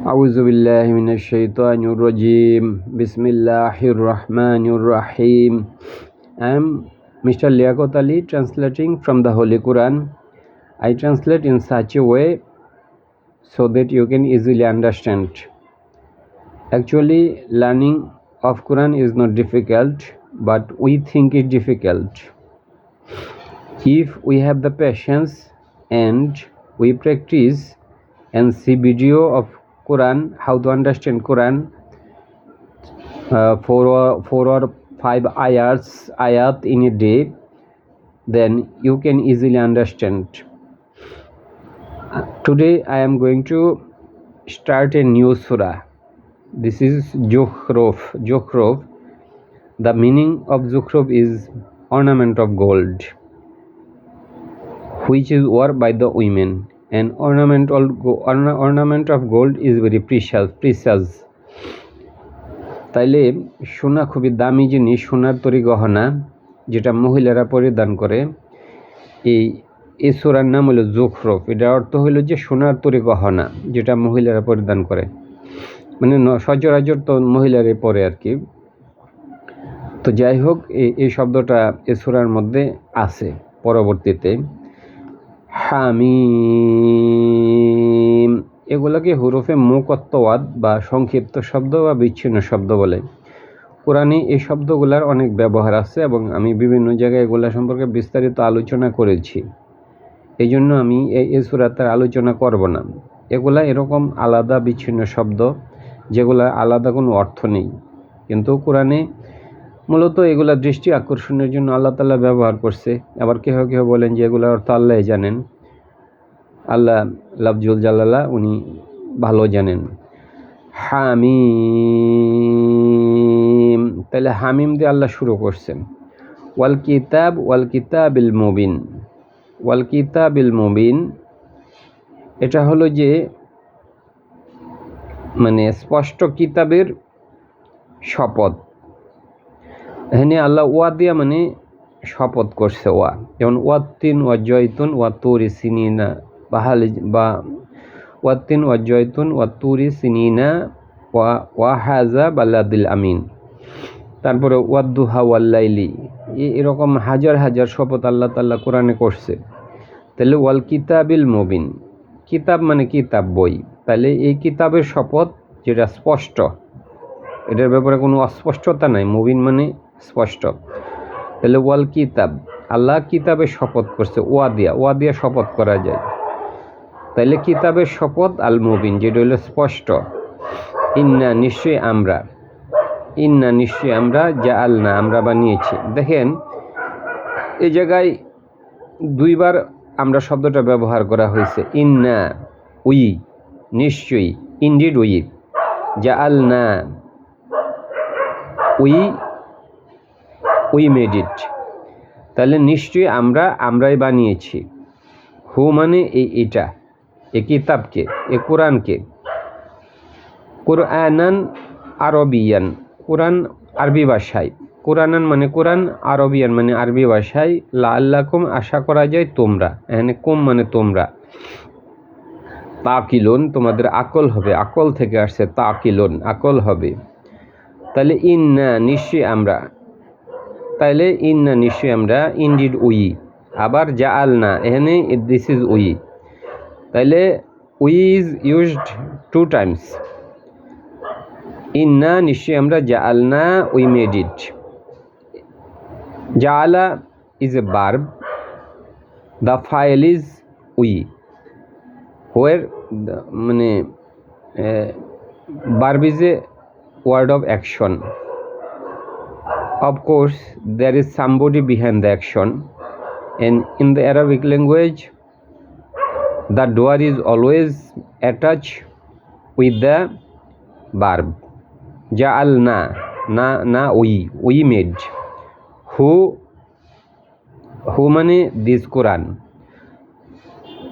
أعوذ بالله من الشيطان الرجيم بسم الله الرحمن الرحيم I am Mr. Liaquat Ali translating from the Holy Quran. I translate in such a way so that you can easily understand. Actually, learning of Quran is not difficult, but we think it difficult. If we have the patience and we practice and see video of Quran, how to understand Quran, uh, four or four or five ayats ayat in a day, then you can easily understand. Uh, today I am going to start a new surah. This is Zukhruf. Zukhruf. The meaning of Zukhruf is ornament of gold, which is worn by the women. And ornament, ornament of gold is very precious. precious. তাইলে সোনা খুবই দামি জিনিস সোনার তরি গহনা যেটা মহিলারা পরিধান করে এই এই সোরার নাম হলো জোখরফ এটার অর্থ হলো যে সোনার তরি গহনা যেটা মহিলারা পরিধান করে মানে সচরাচর তো মহিলারই পরে আর কি তো যাই হোক এই শব্দটা এ সোরার মধ্যে আছে পরবর্তীতে হামিম। এগুলোকে হুরুফে মুকত্তওয়াদ বা সংক্ষিপ্ত শব্দ বা বিচ্ছিন্ন শব্দ বলে। কোরআনে এই শব্দগুলার অনেক ব্যবহার আছে এবং আমি বিভিন্ন জায়গায় এগুলা সম্পর্কে বিস্তারিত আলোচনা করেছি। এই জন্য আমি এই সুরাতের আলোচনা করব না। এগুলা এরকম আলাদা বিচ্ছিন্ন শব্দ যেগুলা আলাদা কোনো অর্থ নেই। কিন্তু কোরআনে মূলত এগুলা দৃষ্টি আকর্ষণের জন্য আল্লাহ তাল্লাহ ব্যবহার করছে। আবার কেহ কেহ বলেন যে এগুলোর অর্থ আল্লাহ জানেন। আল্লাহ লাফজুল জালাল্লাহ উনি ভালো জানেন। হামিম, তাহলে হামিম দিয়ে আল্লাহ শুরু করছেন। ওয়াল কিতাব, ওয়াল কিতাবিল মুবিন। ওয়াল কিতাবিল মুবিন, এটা হলো যে মানে স্পষ্ট কিতাবের শপথ। এখানে আল্লাহ ওয়া দিয়া মানে শপথ করছে ওয়া। যেমন ওয়াত্তিন ওয়া জয়তুন ওয়া তুরি সিনিনা বা হালি বা ওয়াত্তিন ওয়া জয়তুন ওয়া তুরি সিনিনা ওয়া ওয়া হাজা বাল্লাদিল আমিন। তারপরে ওয়াদ্দুহা ওয়াল্লাইলি এরকম হাজার হাজার শপথ আল্লাহ তাল্লাহ কোরআনে করছে। তাহলে ওয়াল কিতাবিল মুবিন। কিতাব মানে কিতাব বই। তাহলে এই কিতাবের শপথ যেটা স্পষ্ট, এটার ব্যাপারে কোনো অস্পষ্টতা নাই। মুবিন মানে স্পষ্ট। তাহলে ওয়াল কিতাব। আল্লাহ কিতাবে শপথ করছে ওয়া দিয়া ওয়া দিয়া শপথ করা যায়। তাইলে কিতাবের শপথ আল মুবিন যেটা হলো স্পষ্ট। ইন্না নিশ্চয়ই আমরা। ইন্না নিশ্চয়ই আমরা যা আলনা আমরা বানিয়েছি। দেখেন এই জায়গায় দুইবার আমরা শব্দটা ব্যবহার করা হয়েছে। ইন্না, উই, নিশ্চয়ই, ইন্ডিড উই যা আলনা উই উই মেড ইট তাহলে নিশ্চয়ই আমরা, আমরাই বানিয়েছি। হু মানে এই এটা, এ কিতাবকে, এ কোরআনকে। কোরআনান আরবিয়ান, কোরআন আরবি ভাষায়। কোরআনান মানে কোরআন, আরবিয়ান মানে আরবি ভাষায়। লা আল্লাকুম আশা করা যায় তোমরা। এখানে কুম মানে তোমরা। তাকিলন, তোমাদের আকল হবে। আকল থেকে আসছে তাকিলন, আকল হবে। তাহলে ইন্না, নিশ্চয়ই আমরা। তাইলে ইন না নিশ্চয়ই আমরা ইন্ডিড উই। আবার যা আল না এখানে দিস ইজ উই। তাইলে we is used to times in না নিশ্চয়ই আমরা যা আল না উই মেড ইট যা আলা is a verb the file is we where মানে verb is a word of action Of course, there is somebody behind the action, and in the Arabic language, the door is always attached with the verb. Ja'alna, na, na, we, we made. Who, who মানে this Quran.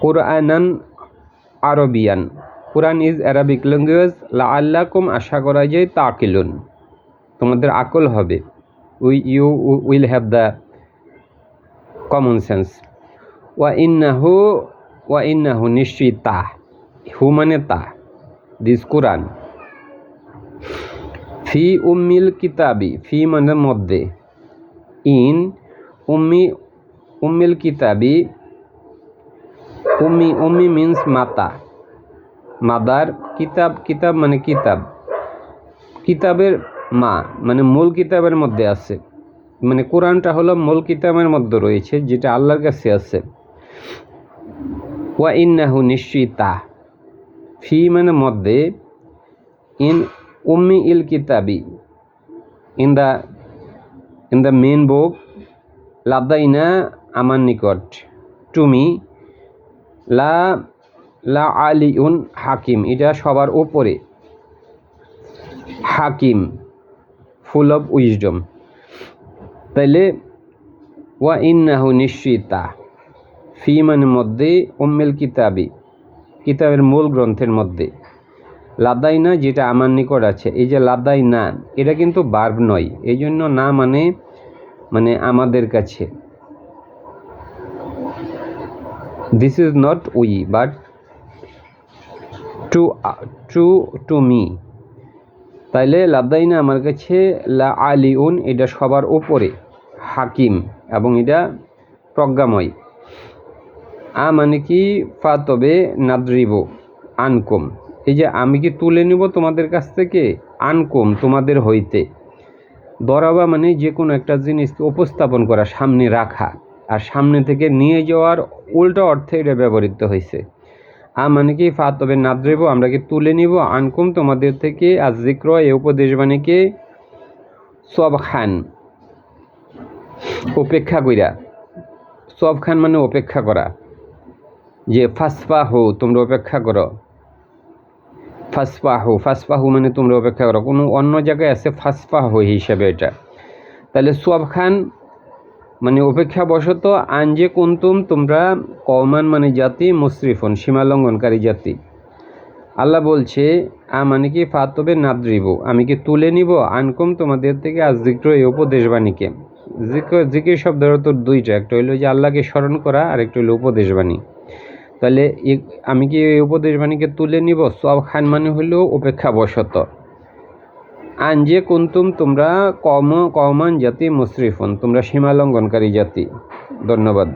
Quranan Arabian. Quran is Arabic language. la'allakum আশা করা যায় তাকিলুন তোমাদের আকল হবে we, you will have the common sense. ওয়া ইন্নাহু ওয়া ইন্নাহু নিশ্চয়ই তা হু মানে তা দিস কোরআন ফি উম্মিল কিতাবি ফি মানে মধ্যে ইন উম্মি উম্মিল কিতাবি উম্মি উম্মি মিন্স মাতা মাদার কিতাব কিতাব মানে কিতাব কিতাবের মা মানে মূল কিতাবের মধ্যে আছে। মানে কোরআনটা হলো মূল কিতাবের মধ্যে রয়েছে, যেটা আল্লাহর কাছে আছে। ওয়া ইন্নাহু নিশ্চয়ই তা ফি মানে মধ্যে, ইন উম্মি ইল কিতাবি। In the in the main book, লাদাইনা আমার নিকট। টুমি লা লা আলিউন হাকিম। এটা সবার ওপরে হাকিম। ফুল অফ উইজডম তাইলে, ওয়া ইন্নাহু নিশ্চিতা ফি মানে মধ্যে, উম্মেল কিতাবি, কিতাবের মূল গ্রন্থের মধ্যে। লাদাই লাদাইনা যেটা আমার নিকট আছে, এই যে লাদাইনা, এটা কিন্তু বার্ব নয় এই জন্য না মানে মানে আমাদের কাছে। This is not we but to to to me তাইলে লাদাইনা আমার কাছে লা আলিউন, এটা সবার ওপরে হাকিম, এবং এটা প্রজ্ঞাময়। আ মানে কি? ফা তবে নাদ্রিব, আনকম। এই যে আমি কি তুলে নিব তোমাদের কাছ থেকে? আনকম, তোমাদের হইতে। দরাবা মানে যে কোনো একটা জিনিস উপস্থাপন করা, সামনে রাখা। আর সামনে থেকে নিয়ে যাওয়ার উল্টো অর্থে এটা ব্যবহৃত হয়েছে আ মানে কি ফা তবে নাদ্রিব আমরা কি তুলে নিব? আনকুম তোমাদের থেকে আজ জিক্র, এই উপদেশ বাণীকে সব খান উপেক্ষা কইরা। সব খান মানে অপেক্ষা করা। যে ফাসফাহু, তোমরা অপেক্ষা করো। ফাসফাহু ফাসফাহু মানে তোমরা অপেক্ষা করো। কোনো অন্য জায়গায় আছে ফাসফাহু হিসাবে এটা। তাহলে সোয়াব খান মানে অপেক্ষা বশত আনজে কুন্তুম তোমরা কমান মানে জাতি মুসরিফন সীমালঙ্ঘনকারী জাতি। আল্লাহ বলছে, আ মানে কি ফাতবে নাদ্রিব আমি কি তুলে নিব? আনকম তোমাদের থেকে আজ জিক্র এই উপদেশ বাণীকে। জিক্র জিকির শব্দের তো দুইটা, একটা হইল যে আল্লাহকে স্মরণ করা আর একটা হইল উপদেশ বাণী। তাহলে আমি কি এই উপদেশ বাণীকে তুলে নিব? সব খান মানে হইল উপেক্ষা আনজে কুন্তুম তোমরা কম কমান জাতি মুশরিফুন তোমরা সীমালঙ্ঘনকারী জাতি। ধন্যবাদ।